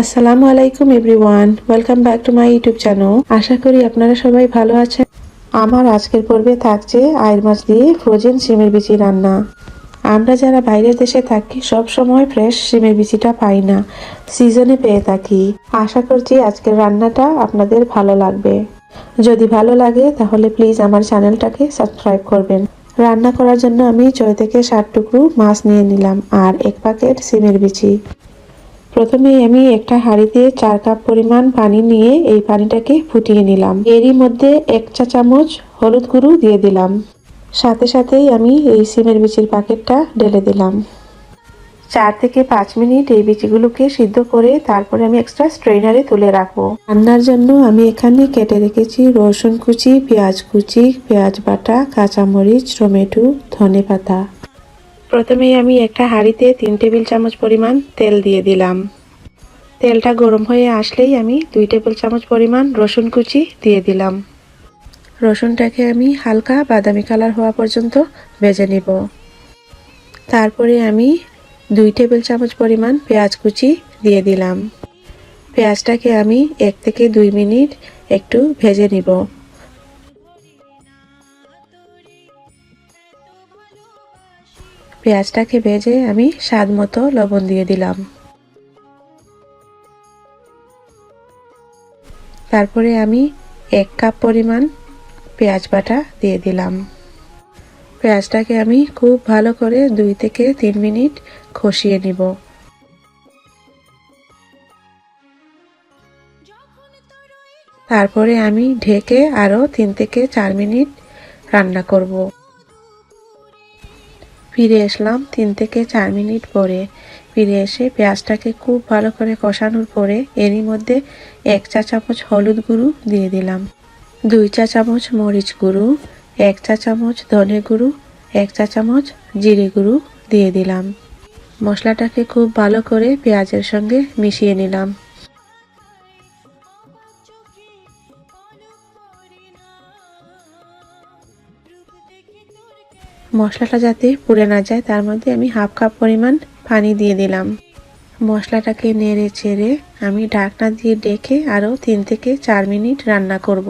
আসসালামু আলাইকুম everyone welcome back to my YouTube channel আশা করি আপনারা সবাই ভালো আছেন। আমার আজকের পর্বে থাকছে আয়ের মাছ দিয়ে ফ্রোজেন সিমের বিচি রান্না। আমরা যারা বাইরের দেশে থাকি, সব সময় ফ্রেশ সিমের বিচিটা পাই না। সিজনে পেয়ে থাকি। আশা করছি আজকের রান্নাটা আপনাদের ভালো লাগবে। যদি ভালো লাগে, তাহলে প্লিজ আমার চ্যানেলটাকে সাবস্ক্রাইব করবেন। রান্না করার জন্য আমি ছয় থেকে ষাট টুকরো মাছ নিয়ে নিলাম আর এক প্যাকেট সিমের বিচি। প্রথমে আমি একটা হাঁড়িতে চার কাপ পরিমাণ পানি নিয়ে এই পানিটাকে ফুটিয়ে নিলাম। এরই মধ্যে এক চা চামচ হলুদ গুঁড়ো দিয়ে দিলাম। সাথে সাথেই আমি এই সিমের বিচির প্যাকেটটা ঢেলে দিলাম। চার থেকে পাঁচ মিনিট এই বিচিগুলোকে সিদ্ধ করে তারপরে আমি এক্সট্রা স্ট্রেনারে তুলে রাখব। রান্নার জন্য আমি এখানে কেটে রেখেছি রসুন কুচি, পেঁয়াজ কুচি, পেঁয়াজ বাটা, কাঁচামরিচ, টমেটো ধনে পাতা প্রথমেই আমি একটা হাঁড়িতে তিন টেবিল চামচ পরিমাণ তেল দিয়ে দিলাম। তেলটা গরম হয়ে আসলেই আমি দুই টেবিল চামচ পরিমাণ রসুন কুচি দিয়ে দিলাম। রসুনটাকে আমি হালকা বাদামি কালার হওয়া পর্যন্ত ভেজে নিব। তারপরে আমি দুই টেবিল চামচ পরিমাণ পেঁয়াজ কুচি দিয়ে দিলাম। পেঁয়াজটাকে আমি এক থেকে দুই মিনিট একটু ভেজে নিব। পেঁয়াজটাকে ভেজে আমি স্বাদ মতো লবণ দিয়ে দিলাম। তারপরে আমি এক কাপ পরিমাণ পেঁয়াজ বাটা দিয়ে দিলাম। পেঁয়াজটাকে আমি খুব ভালো করে দুই থেকে তিন মিনিট কষিয়ে নিব। তারপরে আমি ঢেকে আরও তিন থেকে চার মিনিট রান্না করব। ফিরে আসলাম তিন থেকে চার মিনিট পরে। ফিরে এসে পেঁয়াজটাকে খুব ভালো করে কষানোর পরে এরই মধ্যে এক চা চামচ হলুদ গুঁড়ো দিয়ে দিলাম, দুই চা চামচ মরিচ গুঁড়ো, এক চা চামচ ধনে গুঁড়ো, এক চা চামচ জিরে গুঁড়ো দিয়ে দিলাম। মশলাটাকে খুব ভালো করে পেঁয়াজের সঙ্গে মিশিয়ে নিলাম। মশলাটা যাতে পুড়ে না যায়, তার মধ্যে আমি হাফ কাপ পরিমাণ পানি দিয়ে দিলাম। মশলাটাকে নেড়ে চেড়ে আমি ঢাকনা দিয়ে ডেকে আরও তিন থেকে চার মিনিট রান্না করব।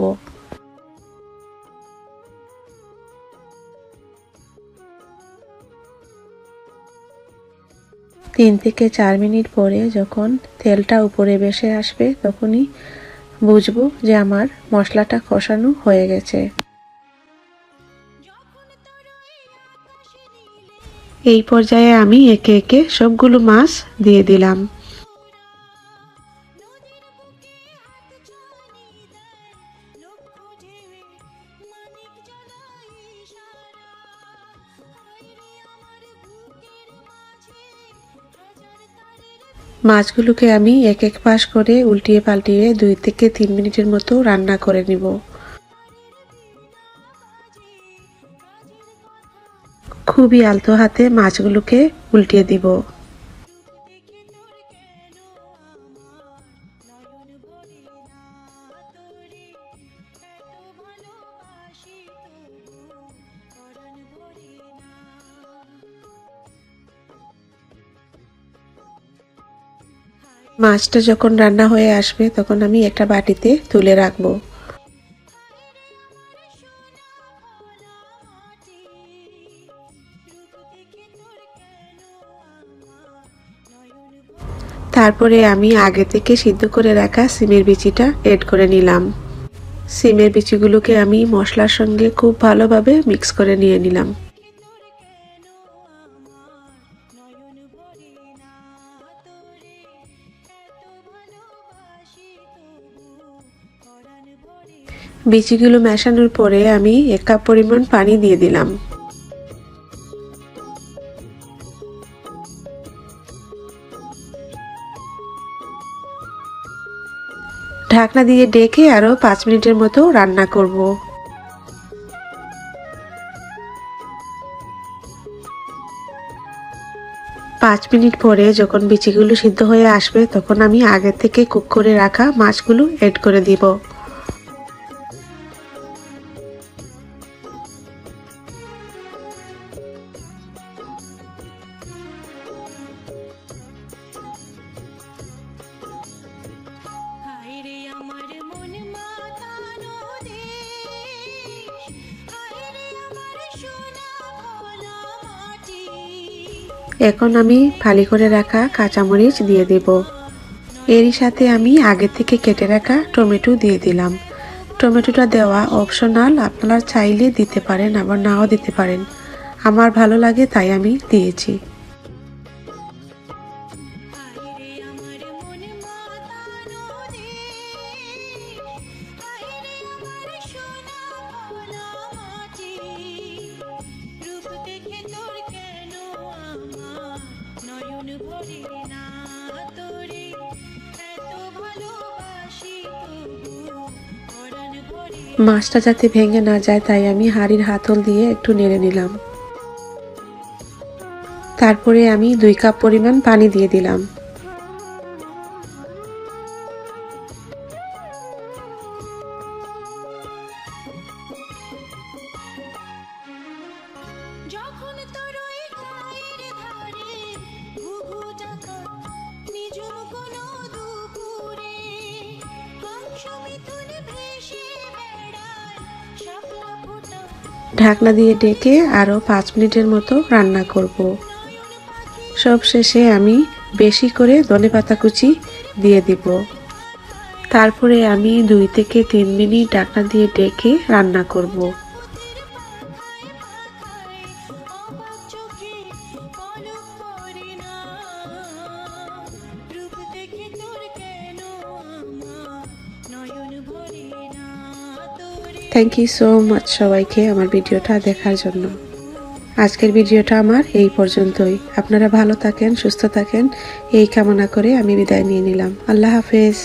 তিন থেকে চার মিনিট পরে যখন তেলটা উপরে বেসে আসবে, তখনই বুঝব যে আমার মশলাটা কষানো হয়ে গেছে। এই পর্যায়ে আমি একে একে সবগুলো মাছ দিয়ে দিলাম। মাছগুলোকে আমি এক এক পাশ করে উল্টিয়ে পাল্টিয়ে দুই থেকে তিন মিনিটের মতো রান্না করে নিব। খুবই আলতো হাতে মাছগুলোকে উল্টিয়ে দিব। মাছটা যখন রান্না হয়ে আসবে, তখন আমি একটা বাটিতে তুলে রাখব। তারপরে আমি আগে থেকে সিদ্ধ করে রাখা সিমের বিচিটা এড করে নিলাম। সিমের বিচিগুলোকে আমি মশলার সঙ্গে খুব ভালোভাবে মিক্স করে নিয়ে নিলাম। বিচিগুলো মেশানোর পরে আমি এক কাপ পরিমাণ পানি দিয়ে দিলাম। ঢাকনা দিয়ে ডেকে আরও পাঁচ মিনিটের মতো রান্না করব। পাঁচ মিনিট পরে যখন বিচিগুলো সিদ্ধ হয়ে আসবে, তখন আমি আগে থেকে কুক করে রাখা মাছগুলো এড করে দিব। এখন আমি ফালি করে রাখা কাঁচামরিচ দিয়ে দেব। এরই সাথে আমি আগে থেকে কেটে রাখা টমেটো দিয়ে দিলাম। টমেটোটা দেওয়া অপশনাল আপনারা চাইলে দিতে পারেন, আবার নাও দিতে পারেন। আমার ভালো লাগে তাই আমি দিয়েছি। মাছটা যাতে ভেঙে না যায় তাই আমি হাড়ির হাতল দিয়ে একটু নেড়ে নিলাম। তারপরে আমি দুই কাপ পরিমাণ পানি দিয়ে দিলাম। যখন তোর ঢাকনা দিয়ে ডেকে আরও পাঁচ মিনিটের মতো রান্না করব। সব শেষে আমি বেশি করে ধনেপাতা কুচি দিয়ে দিব। তারপরে আমি দুই থেকে তিন মিনিট ঢাকনা দিয়ে ডেকে রান্না করব। থ্যাংক ইউ সো মাচ সবাইকে আমার ভিডিওটা দেখার জন্য। আজকের ভিডিওটা আমার এই পর্যন্তই। আপনারা ভালো থাকেন, সুস্থ থাকেন। এই কামনা করে আমি বিদায় নিয়ে নিলাম। আল্লাহ হাফেজ।